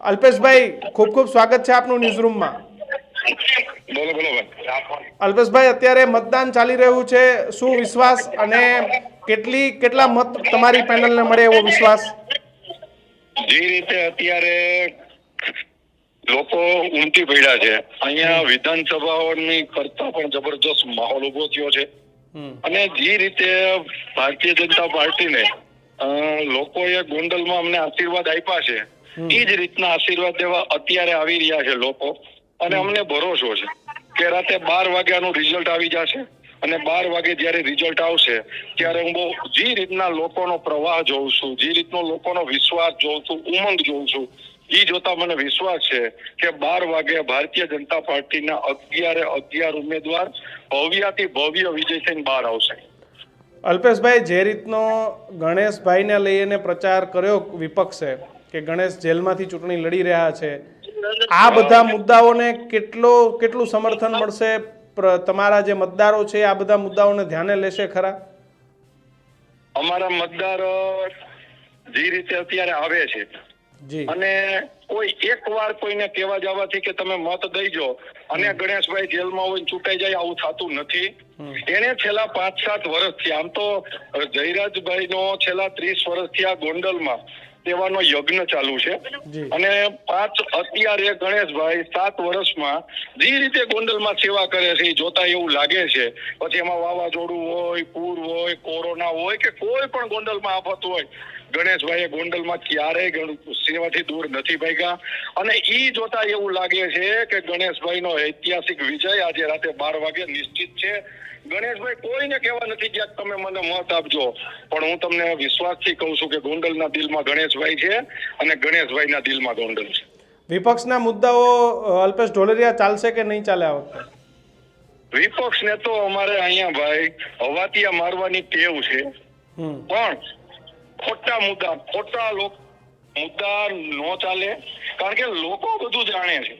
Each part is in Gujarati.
અલ્પેશભાઈ ખૂબ ખૂબ સ્વાગત છે આપનું ન્યૂઝરૂમમાં બોલો બોલો અલ્પેશભાઈ અત્યારે મતદાન ચાલી રહ્યું છે. શું વિશ્વાસ અને કેટલી કેટલા મત તમારી પેનલને મળે એવો વિશ્વાસ? જે રીતે અત્યારે લોકો ઉમટી પડ્યા છે અહીંયા વિધાનસભાઓની કરતા પણ જબરજસ્ત માહોલ ઊભો થયો છે. અને જે રીતે ભારતીય જનતા પાર્ટીને લોકોએ ગોંડલમાં અમને આશીર્વાદ આપ્યા છે. એ જ રીતના આશીર્વાદ દેવા અત્યારે આવી રહ્યા છે લોકો. અને અમને ભરોસો છે કે રાતે બાર વાગ્યાનું રિઝલ્ટ આવી જશે અને બાર વાગે જયારે રિઝલ્ટ આવશે ત્યારે હું બહુ જે રીતના લોકોનો પ્રવાહ જોઉં છું જે રીતનો લોકોનો વિશ્વાસ જોઉં છું ઉમંગ જોઉં છું. એ જોતા મને વિશ્વાસ છે કે બાર વાગે ભારતીય જનતા પાર્ટીના અગિયારે અગિયાર ઉમેદવાર ભવ્યાથી ભવ્ય વિજય થઈને બહાર આવશે. અલ્પેશભાઈ જે રીતનો ગણેશભાઈને લઈને પ્રચાર કર્યો વિપક્ષે કે ગણેશ જેલમાંથી ચૂંટણી લડી રહ્યા છે. આ બધા મુદ્દાઓને કેટલો કેટલું સમર્થન મળશે? તમારા જે મતદારો છે આ બધા મુદ્દાઓને ધ્યાને લેશે ખરા? અમારા મતદારો જે રીતે અત્યારે આવે છે. અને કોઈ એક વાર કોઈને કહેવા જવાથી કે તમે મત દઈજો અને ગણેશભાઈ જેલમાં હોય ચૂંટાઈ જાય આવું થતું નથી. એને છેલ્લા પાંચ સાત વર્ષથી આમ તો જયરાજભાઈ નો છેલ્લા ત્રીસ વર્ષથી આ ગોંડલમાં તેવાનો યજ્ઞ ચાલુ છે. અને પાંચ અત્યારે ગણેશભાઈ સાત વર્ષમાં જે રીતે ગોંડલમાં સેવા કરે છે એ જોતા એવું લાગે છે. પછી એમાં વાવાઝોડું હોય પૂર હોય કોરોના હોય કે કોઈ પણ ગોંડલમાં આફત હોય ગણેશભાઈએ ગોંડલમાં ક્યારેય સેવાથી દૂર નથી ભાગ્યા. અને ઈ જોતા એવું લાગે છે કે ગણેશભાઈનો ઐતિહાસિક વિજય આજે રાતે બાર વાગે નિશ્ચિત છે. ગણેશભાઈ કોઈને કહેવા નથી ગયા કે તમે મને મત આપજો. પણ હું તમને વિશ્વાસથી કહું છું કે ગોંડલના દિલમાં ગણેશભાઈ છે અને ગણેશભાઈના દિલમાં ગોંડલ છે. વિપક્ષના મુદ્દાઓ અલ્પેશ ઢોલરિયા ચાલશે કે નહીં ચાલે આ વખતે? વિપક્ષ ને તો અમારે અહીંયા ભાઈ હવાતિયા મારવાની ટેવ છે. પણ ખોટા મુદ્દા ખોટા લોક મુદ્દા નો ચાલે. કારણ કે લોકો બધું જાણે છે.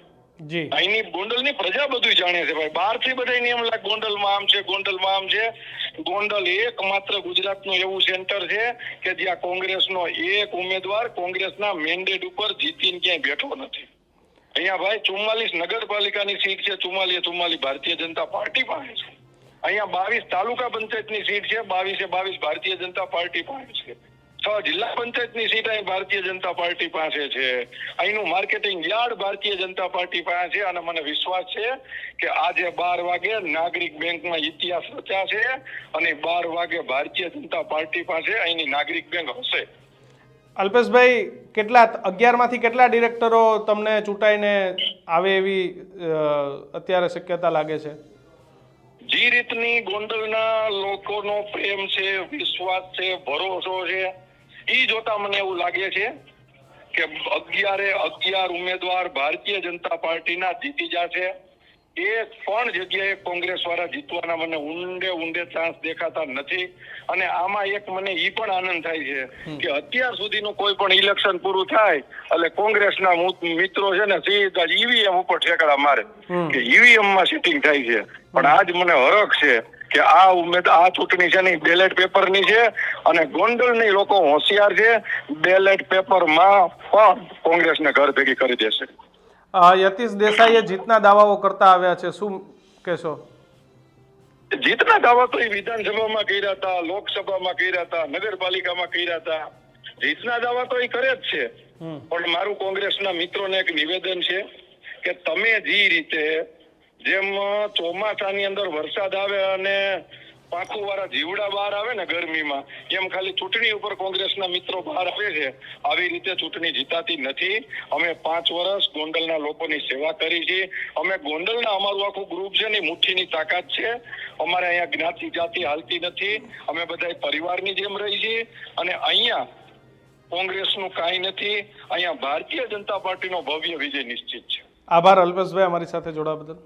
જી. અહીંની ગોંડલની પ્રજા બધું જાણે છે ભાઈ. બહારથી બધા એમ લાગે ગોંડલમાં આમ છે, ગોંડલમાં આમ છે. ગોંડલ એકમાત્ર ગુજરાતનું એવું સેન્ટર છે કે જ્યાં કોંગ્રેસનો એક ઉમેદવાર કોંગ્રેસના મેન્ડેટ ઉપર જીતીને ક્યાંય બેઠો નથી. અહીંયા ભાઈ ચુમ્માલીસ નગરપાલિકાની સીટ છે. ચુમ્માલીએ ચુમ્માલી ભારતીય જનતા પાર્ટી પાસે છે. અહીંયા બાવીસ તાલુકા પંચાયતની સીટ છે. બાવીસે બાવીસ ભારતીય જનતા પાર્ટી પાસે છે. છ જિલ્લા પંચાયતની સીટ અહીં ભારતીય જનતા પાર્ટી પાસે છે. અહીંનું marketing yard Bharatiya Janata party પાસે છે અને મને વિશ્વાસ છે કે આજે બાર વાગે નાગરિક બેંકમાં ઇતિહાસ રચાશે અને બાર વાગે ભારતીય જનતા પાર્ટી પાસે અહીંની નાગરિક બેંક હશે. અલ્પેશભાઈ કેટલા અગિયારમાંથી કેટલા ડિરેક્ટરો તમને ચૂંટાઈને આવે એવી અત્યારે શક્યતા લાગે છે? જે રીતની ગોંડલના લોકોનો પ્રેમ છે વિશ્વાસ છે ભરોસો છે ઈ જોતા મને એવું લાગે છે કે અગિયારે અગિયાર ઉમેદવાર ભારતીય જનતા પાર્ટીના જીતી જશે. એક પણ જગ્યાએ કોંગ્રેસ વાળા જીતવાના મને ઊંડે ઊંડે ચાન્સ દેખાતા નથી. અને આમાં એક મને ઈ પણ આનંદ થાય છે કે અત્યાર સુધીનું કોઈ પણ ઇલેક્શન પૂરું થાય એટલે કોંગ્રેસના મિત્રો છે ને સીધા ઈવીએમ ઉપર ઠેકડા મારે કે ઈવીએમમાં સિટિંગ થાય છે. પણ આજ મને હરખ છે કે આ ઉમેદ આ ચૂંટણી છે ને બેલેટ પેપરની છે અને ગોંડલની લોકો હોશિયાર છે બેલેટ પેપરમાં પણ કોંગ્રેસને ઘર ભેગી કરી દેશે. યતીશ દેસાઈએ જીતના દાવાઓ કરતા આવ્યા છે શું કહેશો? જીતના દાવા તો એ વિધાનસભામાં કર્યા હતા લોકસભામાં કર્યા હતા નગરપાલિકામાં કર્યા હતા. જીતના દાવા તો એ કરે જ છે. પણ મારું કોંગ્રેસના મિત્રોને એક નિવેદન છે કે તમે જે રીતે જેમ ચોમાસાની અંદર વરસાદ આવે અને પાકું વાળા જીવડા બહાર આવે ને ગરમીમાં, એમ ખાલી ચૂંટણી ઉપર કોંગ્રેસના મિત્રો બહાર આવે છે, આવી રીતે ચૂંટણી જીતાતી નથી. અમે પાંચ વર્ષ ગોંડલના લોકોની સેવા કરી છે. અમે ગોંડલના અમારું આખું ગ્રુપ છે ને મુઠ્ઠીની તાકાત છે. અમારે અહીંયા જ્ઞાતિ જાતિ હાલતી નથી. અમે બધા પરિવારની જેમ રહી છીએ અને અહીંયા કોંગ્રેસનું કાંઈ નથી. અહીંયા ભારતીય જનતા પાર્ટીનો ભવ્ય વિજય નિશ્ચિત છે. આભાર અલ્પેશભાઈ અમારી સાથે જોડાવા બદલ.